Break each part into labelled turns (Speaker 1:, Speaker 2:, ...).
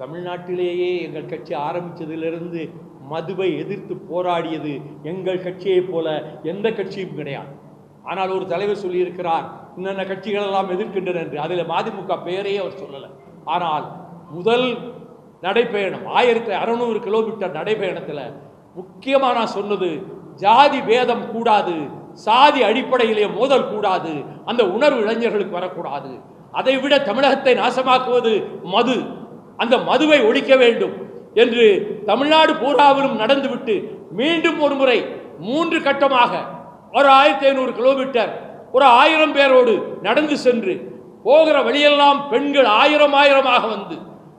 Speaker 1: தமிழ்நாட்டிலேயே எங்கள் கட்சி ஆரம்பித்ததிலிருந்து மதுவை எதிர்த்து போராடியது எங்கள் கட்சியைப் போல எந்த கட்சியும் கிடையாது. ஆனால் ஒரு தலைவர் சொல்லியிருக்கிறார் இன்னென்ன கட்சிகள் எல்லாம் எதிர்க்கின்றன என்று. அதில் மதிமுக பெயரையே அவர் சொல்லலை. ஆனால் முதல் நடைப்பயணம் ஆயிரத்தி அறநூறு கிலோமீட்டர் நடைப்பயணத்தில் முக்கியமாக நான் சொன்னது ஜாதி பேதம் கூடாது சாதி அடிப்படையிலே மோதல் கூடாது அந்த உணர்வு இளைஞர்களுக்கு வரக்கூடாது அதை விட தமிழகத்தை நாசமாக்குவது மது. அந்த மதுவை ஒழிக்க வேண்டும் என்று தமிழ்நாடு பூராவிலும் நடந்துவிட்டு மீண்டும் ஒரு முறை மூன்று கட்டமாக ஒரு ஆயிரத்தி ஐநூறு கிலோமீட்டர் ஒரு ஆயிரம் பேரோடு நடந்து சென்று போகிற வழியெல்லாம் பெண்கள் ஆயிரம் ஆயிரமாக வந்து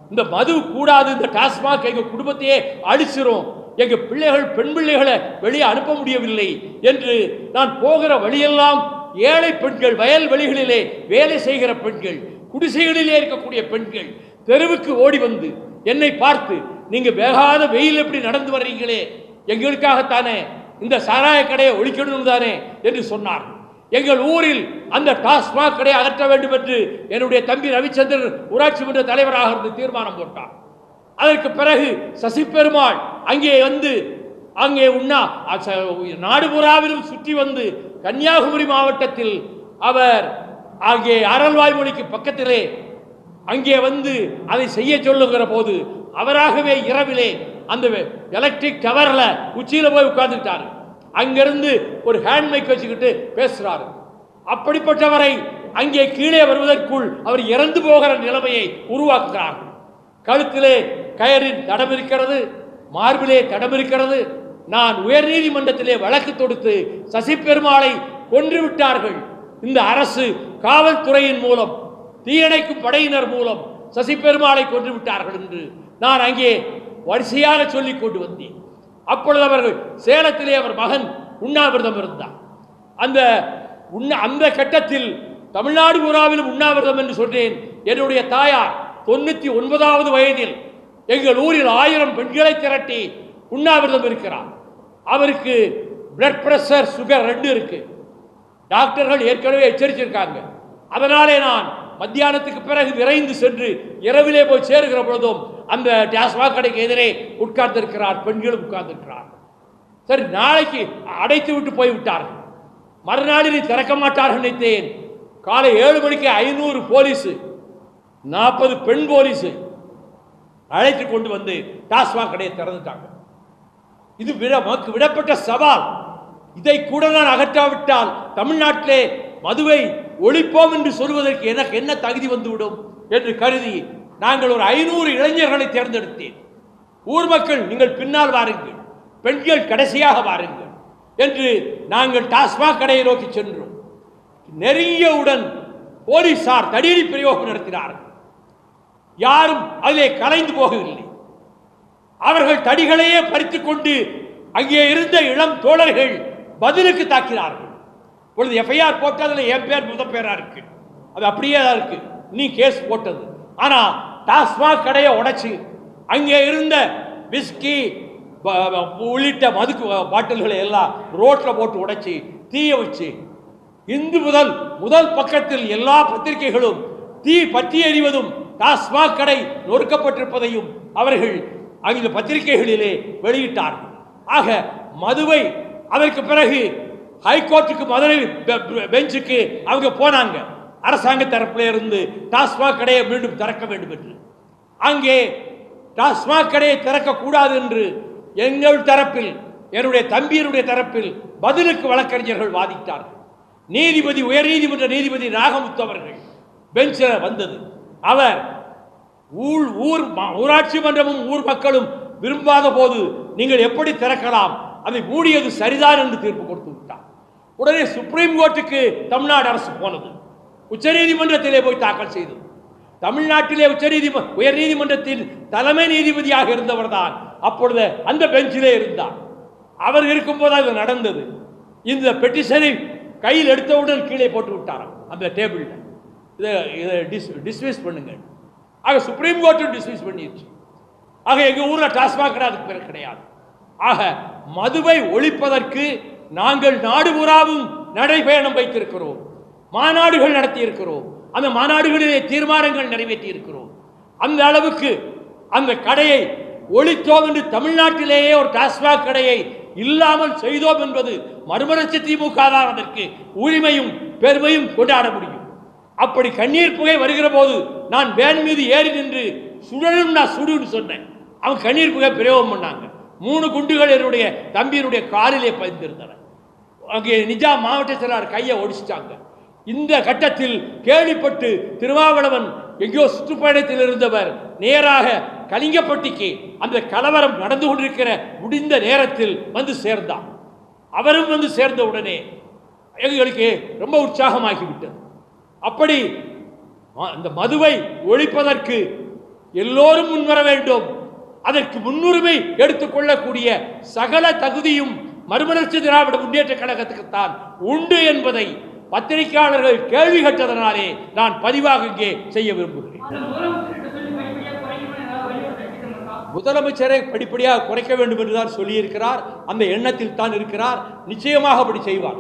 Speaker 1: இந்த மது கூடாது இந்த டாஸ்மாக் எங்கள் குடும்பத்தையே அழிச்சிரும். எங்கள் பிள்ளைகள் பெண் பிள்ளைகளை வெளியே அனுப்ப முடியவில்லை என்று நான் போகிற வழியெல்லாம் ஏழை பெண்கள் வயல் வெளிகளிலே வேலை செய்கிற பெண்கள் குடிசைகளிலே இருக்கக்கூடிய பெண்கள் தெருவுக்கு ஓடி வந்து என்னை பார்த்து நீங்கள் வேகாத வெயில் எப்படி நடந்து வர்றீங்களே? எங்களுக்காகத்தானே இந்த சாராய கடையை ஒழிக்கணும் தானே? என்று சொன்னார். எங்கள் ஊரில் அந்த டாஸ்மாக் கடையை அகற்ற வேண்டும் என்று என்னுடைய தம்பி ரவிச்சந்திரன் ஊராட்சி மன்ற தலைவராக இருந்து தீர்மானம் போட்டார். அதற்கு பிறகு சசி பெருமாள் அங்கே வந்து அங்கே உண்ணா அச்ச- நாடு பூராவிலும் சுற்றி வந்து கன்னியாகுமரி மாவட்டத்தில் அவர் அங்கே அரல்வாய்மொழிக்கு பக்கத்திலே அங்கே வந்து அதை செய்ய சொல்லுகிற போது அவராகவே இரவிலே அந்த எலக்ட்ரிக் டவரில் உச்சியில் போய் உட்கார்ந்துட்டார். அங்கிருந்து ஒரு ஹேண்ட் மைக் வச்சுக்கிட்டு பேசுகிறார் அப்படிப்பட்டவரை அங்கே கீழே வருவதற்குள் அவர் இறந்து போகிற நிலைமையை உருவாக்குகிறார். கழுத்திலே கயரின் தடம் இருக்கிறது மார்பிலே தடம் இருக்கிறது நான் உயர் நீதிமன்றத்திலே வழக்கு தொடுத்து சசி பெருமாளை இந்த அரசு காவல்துறையின் மூலம் தீயணைக்கும் படையினர் மூலம் சசி பெருமாளை கொன்று விட்டார்கள் என்று நான் அங்கே வரிசையாக சொல்லிக் கொண்டு வந்தேன். அப்பொழுது அவர்கள் சேலத்திலே அவர் மகன் உண்ணாவிரதம் இருந்தார். அந்த உண்ண அந்த கட்டத்தில் தமிழ்நாடு பூராவிலும் உண்ணாவிரதம் என்று சொன்னேன். என்னுடைய தாயார் தொண்ணூற்றி ஒன்பதாவது வயதில் எங்கள் ஊரில் ஆயிரம் பெண்களை திரட்டி உண்ணாவிரதம் இருக்கிறார். அவருக்கு பிளட் ப்ரெஷர் சுகர் ரெண்டு இருக்கு. டாக்டர்கள் ஏற்கனவே எச்சரிச்சிருக்காங்க. அதனாலே நான் மத்தியானத்துக்கு பிறகு விரைந்து சென்று இரவிலே போய் சேருகிற பொழுதும் அந்த டாஸ்மாக் கடைக்கு எதிரே உட்கார்ந்திருக்கிறார் பெண்களும் உட்கார்ந்திருக்கிறார் சரி நாளைக்கு அடைத்து விட்டு போய் விட்டார்கள். மறுநாளில் திறக்க மாட்டார்கள் நினைத்தேன். காலை ஏழு மணிக்கு ஐநூறு போலீஸ் நாற்பது பெண் போலீஸ் அழைத்து கொண்டு வந்து டாஸ்மாக் கடையை திறந்துட்டாங்க. இது விட நமக்கு விடப்பட்ட சவால். இதை கூட நான் அகற்றாவிட்டால் தமிழ்நாட்டிலே மதுவை ஒழிப்போம் என்று சொல்வதற்கு எனக்கு என்ன தகுதி வந்துவிடும் என்று கருதி நாங்கள் ஒரு ஐநூறு இளைஞர்களை தேர்ந்தெடுத்தேன். ஊர் மக்கள் நீங்கள் பின்னால் வாருங்கள். பெண்கள் கடைசியாக வாருங்கள் என்று நாங்கள் டாஸ்மாக் கடையை நோக்கி சென்றோம். நெருங்கியவுடன் போலீசார் தடியடி பிரயோகம் நடத்தினார்கள். யாரும் அதிலே கலைந்து போகவில்லை. அவர்கள் தடிகளையே பறித்துக் கொண்டு அங்கே இருந்த இளம் தோழர்கள் பதிலுக்கு தாக்கினார்கள். பொழுது எஃப்ஐஆர் போட்டதில் என் பேர் முத பேரா இருக்கு. அது அப்படியே தான் இருக்கு. நீ கேஸ் போட்டது. ஆனால் டாஸ்மாக் கடையை உடைச்சி அங்கே இருந்த விஸ்கி உள்ளிட்ட மதுக்கு பாட்டில்களை எல்லாம் ரோட்டில் போட்டு உடைச்சி தீய வச்சு இந்து முதல் முதல் பக்கத்தில் எல்லா பத்திரிகைகளும் தீ பற்றி எறிவதும் டாஸ்மாக் கடை நொறுக்கப்பட்டிருப்பதையும் அவர்கள் அந்த பத்திரிகைகளிலே வெளியிட்டார் ஆக மதுவை அதற்கு பிறகு ஹைகோர்ட்டுக்கு மதுரை பெ- பெஞ்சுக்கு அவங்க போனாங்க. அரசாங்க தரப்பில் இருந்து டாஸ்மாக் கடையை மீண்டும் திறக்க வேண்டும் என்று. அங்கே டாஸ்மாக் கடையை திறக்கக்கூடாது என்று எங்கள் தரப்பில் என்னுடைய தம்பியனுடைய தரப்பில் பதிலுக்கு வழக்கறிஞர்கள் வாதிட்டார்கள். நீதிபதி உயர்நீதிமன்ற நீதிபதி நாகமுத்து அவர்கள் பெஞ்சில் வந்தது. அவர் ஊழ் ஊர் ஊராட்சி மன்றமும் ஊர் மக்களும் விரும்பாத போது நீங்கள் எப்படி திறக்கலாம்? அதை மூடியது சரிதான் என்று தீர்ப்பு கொடுத்து விட்டார். உடனே சுப்ரீம் கோர்ட்டுக்கு தமிழ்நாடு அரசு போனது. உச்சநீதிமன்றத்திலே போய் தாக்கல் செய்தது. தமிழ்நாட்டிலே உச்சநீதிம உயர்நீதிமன்றத்தின் தலைமை நீதிபதியாக இருந்தவர் தான் அப்பொழுது அந்த பெஞ்சிலே இருந்தார். அவர் இருக்கும்போது அது நடந்தது. இந்த பெட்டிஷனை கையில் எடுத்தவுடன் கீழே போட்டு விட்டாராம். அந்த டேபிளில். இதை இதை டிஸ் டிஸ்மிஸ் பண்ணுங்கள். ஆக சுப்ரீம் கோர்ட்டும் டிஸ்மிஸ் பண்ணிடுச்சு ஆக எங்கள் ஊரில் டாஸ்மாக் கடை அதுக்கு பிறகு கிடையாது. ஆக மதுவை ஒழிப்பதற்கு நாங்கள் நாடு பூராவும் நடைபயணம் வைத்திருக்கிறோம். மாநாடுகள் நடத்தியிருக்கிறோம். அந்த மாநாடுகளிலே தீர்மானங்கள் நிறைவேற்றி இருக்கிறோம் அந்த அளவுக்கு அந்த கடையை ஒழித்தோம் என்று தமிழ்நாட்டிலேயே ஒரு டாஸ்மாக் கடையை இல்லாமல் செய்தோம் என்பது மறுமலர்ச்சி திமுக தான் அதற்கு உரிமையும் பெருமையும் கொண்டாட முடியும். அப்படி கண்ணீர் புகை வருகிற போது நான் வேன் மீது ஏறி நின்று சுழலும் நான் சுடுன்னு சொன்னேன். அவன் கண்ணீர் புகை பிரயோகம் பண்ணாங்க. மூணு குண்டுகள் என்னுடைய தம்பியினுடைய காலிலே பதிந்திருந்தன. அங்கே நிஜா மாவட்ட செயலாளர் கையை ஒடிச்சிட்டாங்க. இந்த கட்டத்தில் கேள்விப்பட்டு திருமாவளவன் எங்கேயோ சுற்றுப்பயணத்தில் இருந்தவர் நேராக கலிங்கப்பட்டிக்கு அந்த கலவரம் நடந்து கொண்டிருக்கிற முடிந்த நேரத்தில் வந்து சேர்ந்தார் அவரும் வந்து சேர்ந்த உடனே எங்களுக்கு ரொம்ப உற்சாகமாகிவிட்டது. அப்படி அந்த மதுவை ஒழிப்பதற்கு எல்லோரும் முன்வர வேண்டும். அதற்கு முன்னுரிமை எடுத்துக்கொள்ளக்கூடிய சகல தகுதியும் மறுமலர்ச்சி திராவிட முன்னேற்ற கழகத்துக்குத்தான் உண்டு என்பதை பத்திரிகையாளர்கள் கேள்வி கேட்டதனாலே நான் பதிவாக இங்கே செய்ய விரும்புகிறேன். முதலமைச்சரை படிப்படியாக குறைக்க வேண்டும் என்றுதான் சொல்லியிருக்கிறார். அந்த எண்ணத்தில் தான் இருக்கிறார். நிச்சயமாக அப்படி செய்வார்.